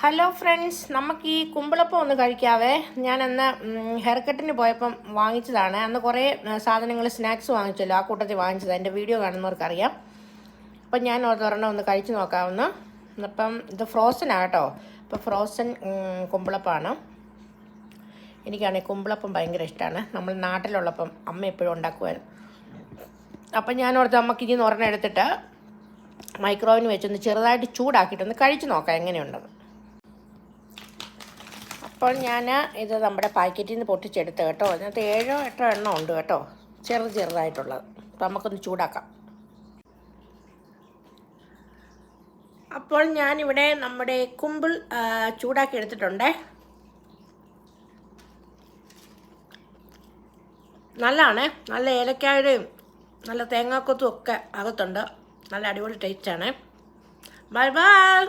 Hello friends നമുക്ക് ഈ കുമ്പിളപ്പം ഒന്ന് കഴിക്കാവേ. ഞാൻ അന്ന് ഹെയർ കട്ടിന് പോയപ്പം വാങ്ങിച്ചതാണ്. അന്ന് കുറേ സാധനങ്ങൾ സ്നാക്സ് വാങ്ങിച്ചല്ലോ. ആ കൂട്ടത്തിൽ വാങ്ങിച്ചത്. എന്റെ വീഡിയോ കാണുന്നവർക്കറിയാം. അപ്പം ഞാൻ ഒരെണ്ണം ഒന്ന് കഴിച്ചു നോക്കാവുന്ന. അപ്പം ഇത് ഫ്രോസൺ ആട്ടോ അപ്പോൾ ഫ്രോസൺ കുമ്പിളപ്പമാണ് എനിക്കാണെങ്കിൽ കുമ്പിളപ്പം ഭയങ്കര ഇഷ്ടമാണ് നമ്മൾ നാട്ടിലുള്ളപ്പം അമ്മ എപ്പോഴും ഉണ്ടാക്കുമായിരുന്നു അപ്പം ഞാൻ ഓർത്ത് അമ്മയ്ക്ക് ഇനി ഒരെണ്ണം എടുത്തിട്ട് മൈക്രോവേവിന് വെച്ചൊന്ന് ചെറുതായിട്ട് ചൂടാക്കിയിട്ടൊന്ന് കഴിച്ചു നോക്കാം എങ്ങനെയുണ്ടെന്ന്. അപ്പോൾ ഞാൻ ഇത് നമ്മുടെ പാക്കറ്റിൽ നിന്ന് പൊട്ടിച്ചെടുത്ത് കേട്ടോ. അതിനകത്ത് ഏഴോ എട്ടോ എണ്ണം ഉണ്ട് കേട്ടോ. ചെറു ചെറുതായിട്ടുള്ളത്. അപ്പോൾ നമുക്കൊന്ന് ചൂടാക്കാം. അപ്പോൾ ഞാനിവിടെ നമ്മുടെ കുമ്പിൾ ചൂടാക്കി എടുത്തിട്ടുണ്ടേ. നല്ലതാണേ. നല്ല ഏലക്കായുടെയും നല്ല തേങ്ങാക്കൊത്തും ഒക്കെ അകത്തുണ്ട്. നല്ല അടിപൊളി ടേസ്റ്റാണ് ബൈ ബൈ.